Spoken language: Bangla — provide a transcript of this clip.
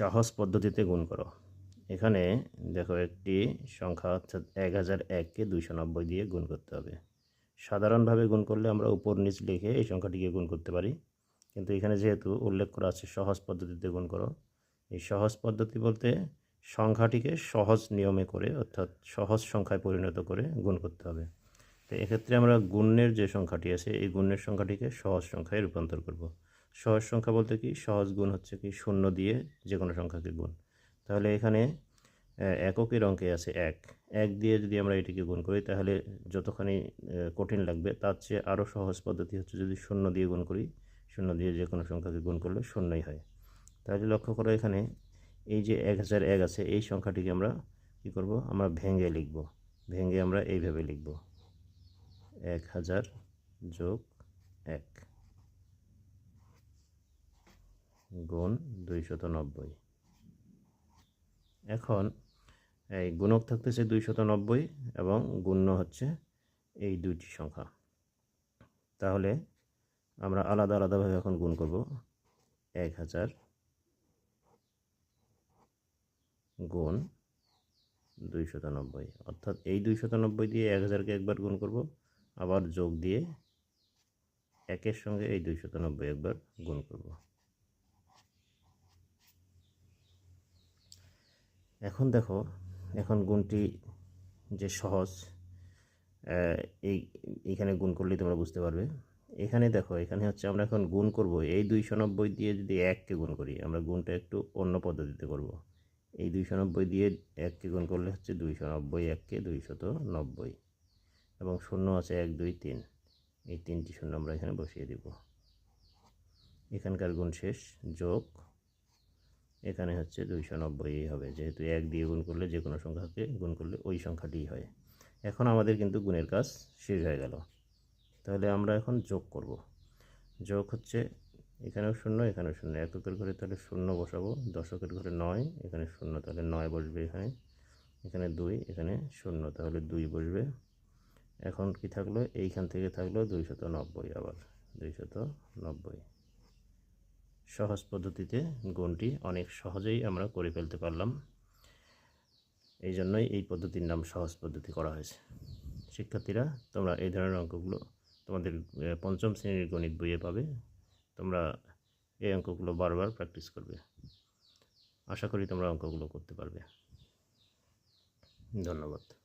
সহজ পদ্ধতিতে গুণ করো। এখানে দেখো একটি সংখ্যা অর্থাৎ এক হাজার এককে দুইশো নব্বই দিয়ে গুণ করতে হবে। সাধারণভাবে গুণ করলে আমরা উপর নিচ লিখে এই সংখ্যাটিকে গুণ করতে পারি। কিন্তু এখানে যেহেতু উল্লেখ করা আছে সহজ পদ্ধতিতে গুণ করো, এই সহজ পদ্ধতি বলতে সংখ্যাটিকে সহজ নিয়মে করে অর্থাৎ সহজ সংখ্যায় পরিণত করে গুণ করতে হবে। তো এক্ষেত্রে আমরা গুণের যে সংখ্যাটি আছে, এই গুণের সংখ্যাটিকে সহজ সংখ্যায় রূপান্তর করব। সহজ সংখ্যা বলতে কি? সহজ গুণ হচ্ছে কি? শূন্য দিয়ে যে কোনো সংখ্যাকে গুণ। তাহলে এখানে এককের অঙ্কে আছে এক। এক দিয়ে যদি আমরা এটিকে গুণ করি, তাহলে যতখানি কঠিন লাগবে, তার চেয়ে আরও সহজ পদ্ধতি হচ্ছে যদি শূন্য দিয়ে গুণ করি, শূন্য দিয়ে যে কোনো সংখ্যাকে গুণ করলে শূন্যই হয়। তাহলে লক্ষ্য করো এখানে, এই যে এক হাজার এক আছে, এই সংখ্যাটিকে আমরা কী করব? আমরা ভেঙে লিখব। ভেঙে আমরা এইভাবে লিখব। এক হাজার যোগ এক। গুণ দুইশত নব্বই। এখন এই গুণক থাকতেছে দুইশত নব্বই এবং গুণ্য হচ্ছে এই দুইটি সংখ্যা। তাহলে আমরা আলাদা আলাদাভাবে এখন গুণ করব। এক হাজার গুণ দুইশত নব্বই। অর্থাৎ এই দুইশত নব্বই দিয়ে এক হাজারকে একবার গুণ করব, আবার যোগ দিয়ে একের সঙ্গে এই দুইশত নব্বই একবার গুণ করব। এখন দেখো, এখন গুণটি যে সহজ এই, এইখানে গুণ করলেই তোমরা বুঝতে পারবে। এখানে দেখো, এখানে হচ্ছে আমরা এখন গুণ করব। এই দুইশো নব্বই দিয়ে যদি এককে গুণ করি, আমরা গুণটা একটু অন্য পদ্ধতিতে করব। এই দুইশো নব্বই দিয়ে এককে গুণ করলে হচ্ছে দুইশো নব্বই, এককে দুইশত নব্বই এবং শূন্য আছে এক, দুই, তিন। এই তিনটি শূন্য আমরা এখানে বসিয়ে দিব। এখানকার গুণ শেষ, যোগ এখানে হচ্ছে দুইশো নব্বই হবে। যেহেতু এক দিয়ে গুণ করলে যে কোনো সংখ্যাকে গুণ করলে ওই সংখ্যাটিই হয়। এখন আমাদের কিন্তু গুণের কাজ শেষ হয়ে গেল। তাহলে আমরা এখন যোগ করব। যোগ হচ্ছে এখানেও শূন্য এখানেও শূন্য। এককের ঘরে তাহলে শূন্য বসাবো। দশকের ঘরে নয়, এখানে শূন্য, তাহলে নয় বসবে এখানে। এখানে দুই, এখানে শূন্য, তাহলে দুই বসবে। এখন কি থাকল? এইখান থেকে থাকল দুইশত নব্বই আবার। দুইশত নব্বই। সহজ পদ্ধতিতে গুণটি অনেক সহজেই আমরা করে ফেলতে পারলাম। এই জন্যই এই পদ্ধতির নাম সহজ পদ্ধতি করা হয়েছে। শিক্ষার্থীরা, তোমরা এই ধরনের অঙ্কগুলো তোমাদের পঞ্চম শ্রেণির গণিত বইয়ে পাবে। তোমরা এই অঙ্কগুলো বারবার প্র্যাকটিস করবে। আশা করি তোমরা অঙ্কগুলো করতে পারবে। ধন্যবাদ।